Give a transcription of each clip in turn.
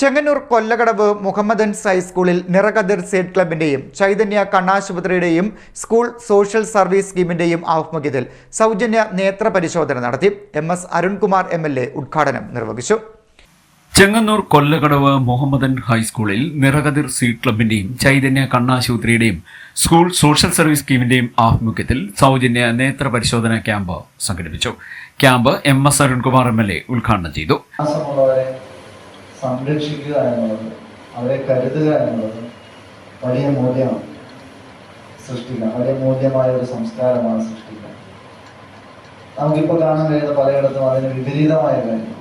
ചെങ്ങന്നൂർ കൊല്ലകടവ് മുഹമ്മദൻസ് ഹൈസ്കൂളിൽ നിറകതിർ സേഡ് ക്ലബിന്റെയും ചൈതന്യ കണ്ണാശുപത്രിയുടെയും സ്കൂൾ സോഷ്യൽ സർവീസ് സ്കീമിന്റെയും ആഭിമുഖ്യത്തിൽ സൗജന്യ നേത്ര പരിശോധന നടത്തി M S Arunkumar M L A ഉദ്ഘാടനം നിർവഹിച്ചു. ചെങ്ങന്നൂർ കൊല്ലകടവ് മുഹമ്മദൻ ഹൈസ്കൂളിൽ നിറകതിർ സീറ്റ് ക്ലബിന്റെയും ചൈതന്യ കണ്ണാശുപത്രിയുടെയും സ്കൂൾ സോഷ്യൽ സർവീസ് സ്കീമിന്റെയും ആഭിമുഖ്യത്തിൽ സൗജന്യ നേത്ര പരിശോധന ക്യാമ്പ് സംഘടിപ്പിച്ചു. Camp M S Arunkumar M L A ഉദ്ഘാടനം ചെയ്തു. സംരക്ഷിക്കുക എന്നുള്ളത് അവരെ കരുതുക എന്നുള്ളത് വലിയ മൂല്യമാണ് സൃഷ്ടിക്കുക വലിയ മൂല്യമായ ഒരു സംസ്കാരമാണ് സൃഷ്ടിക്കുക നമുക്കിപ്പോൾ കാണാൻ കഴിയുന്ന പലയിടത്തും അതിന് വിപരീതമായ കാര്യം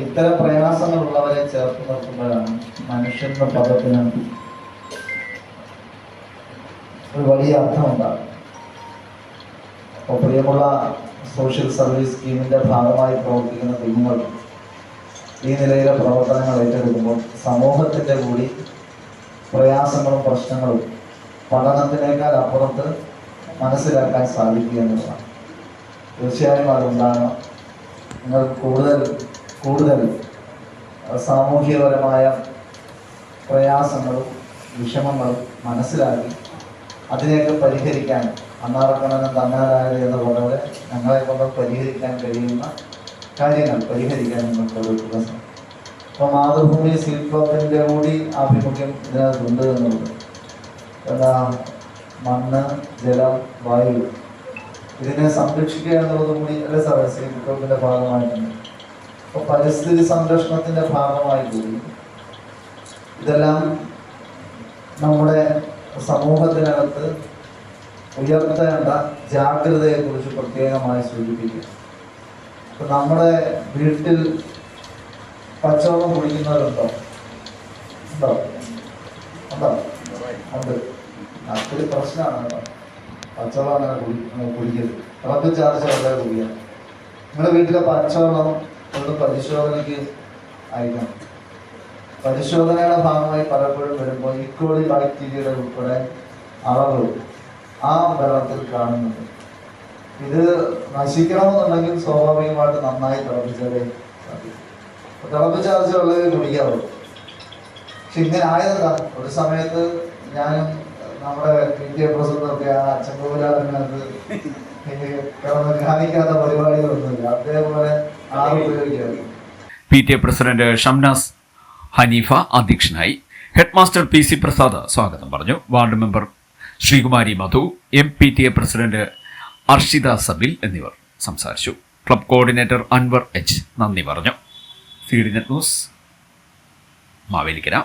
ഇത്തരം പ്രയാസങ്ങളുള്ളവരെ ചേർത്ത് നിർത്തുമ്പോഴാണ് മനുഷ്യന്റെ പദത്തിന് ഒരു വലിയ അർത്ഥമുണ്ടാകും അപ്പോൾ പ്രിയമുള്ള സോഷ്യൽ സർവീസ് സ്കീമിന്റെ ഭാഗമായി പ്രവർത്തിക്കുന്ന കുഞ്ഞുങ്ങൾ ഈ നിലയിലെ പ്രവർത്തനങ്ങൾ ഏറ്റെടുക്കുമ്പോൾ സമൂഹത്തിന്റെ കൂടി പ്രയാസങ്ങളും പ്രശ്നങ്ങളും പഠനത്തിനേക്കാൾ അപ്പുറത്ത് മനസ്സിലാക്കാൻ സാധിക്കുക എന്നുള്ളതാണ്. തീർച്ചയായും അതുണ്ടാകണം. നിങ്ങൾ കൂടുതൽ കൂടുതൽ സാമൂഹികപരമായ പ്രയാസങ്ങളും വിഷമങ്ങളും മനസ്സിലാക്കി അതിനെയൊക്കെ പരിഹരിക്കാൻ അന്നാറക്കണനും തന്നാലായത് എന്ന പോലെ ഞങ്ങളെ കൊണ്ട് പരിഹരിക്കാൻ കഴിയുന്ന കാര്യങ്ങൾ പരിഹരിക്കാൻ നിങ്ങൾക്ക് കൊടുക്കുക അപ്പോൾ മാതൃഭൂമി ശില്പത്തിന്റെ കൂടി ആഭിമുഖ്യം ഇതിനകത്തുണ്ട് എന്നുള്ളത്. എന്താ? മണ്ണ് ജലം വായു. ഇതിനെ സംരക്ഷിക്കുക എന്നുള്ളത് കൂടി അല്ലെ സാറേ? ശില്പത്തിന്റെ ഭാഗമായിട്ടുണ്ട്. അപ്പോൾ പരിസ്ഥിതി സംരക്ഷണത്തിന്റെ ഭാഗമായി കൂടി ഇതെല്ലാം നമ്മുടെ സമൂഹത്തിനകത്ത് ഉയർത്തേണ്ട ജാഗ്രതയെക്കുറിച്ച് പ്രത്യേകമായി സൂചിപ്പിക്കുക. നമ്മുടെ വീട്ടിൽ പച്ചവെള്ളം കുടിക്കുന്നവരുണ്ടോ? ഉണ്ടോ? ഉണ്ടോ? ഉണ്ട്. അതൊരു പ്രശ്നമാണ് കേട്ടോ. പച്ചവെള്ളം അങ്ങനെ കുടി കുടിക്കരുത്. തിളപ്പിച്ചാർച്ച വളരെ കുടിക്കുക നിങ്ങളുടെ വീട്ടിലെ പച്ചവെള്ളം ഒന്ന് പരിശോധനയ്ക്ക് അയക്കണം. പരിശോധനയുടെ ഭാഗമായി പലപ്പോഴും വരുമ്പോൾ ഇക്കോളി ബാക്ടീരിയയുടെ ഉൾപ്പെടെ അളവ് ആ വെള്ളത്തിൽ കാണുന്നുണ്ട്. ഇത് നശിക്കണമെന്നുണ്ടെങ്കിൽ സ്വാഭാവികമായിട്ട് നന്നായി തിളപ്പിച്ചാലേ തിളപ്പിച്ചാർച്ച വെള്ളമേ കുടിക്കാറുള്ളൂ പക്ഷെ ഇങ്ങനെ ആയതെന്താ ഒരു സമയത്ത് ഞാനും നമ്മുടെ എ പ്രസിഡന്റൊക്കെ ആ അച്ചൻകോവിലകത്ത് കിടന്ന് കാണിക്കാത്ത പരിപാടികളൊന്നുമില്ല അതേപോലെ ആറ് ഉപയോഗിക്കാറുണ്ട്. P T A president Shamnas Haneefa അധ്യക്ഷനായി head master P C Prasad സ്വാഗതം പറഞ്ഞു. Ward member Sreekumari Madhu M P T A president Arshitha Sabil എന്നിവർ സംസാരിച്ചു. ക്ലബ് കോർഡിനേറ്റർ അൻവർ എച്ച് നന്ദി പറഞ്ഞു. C news Mavelikkara.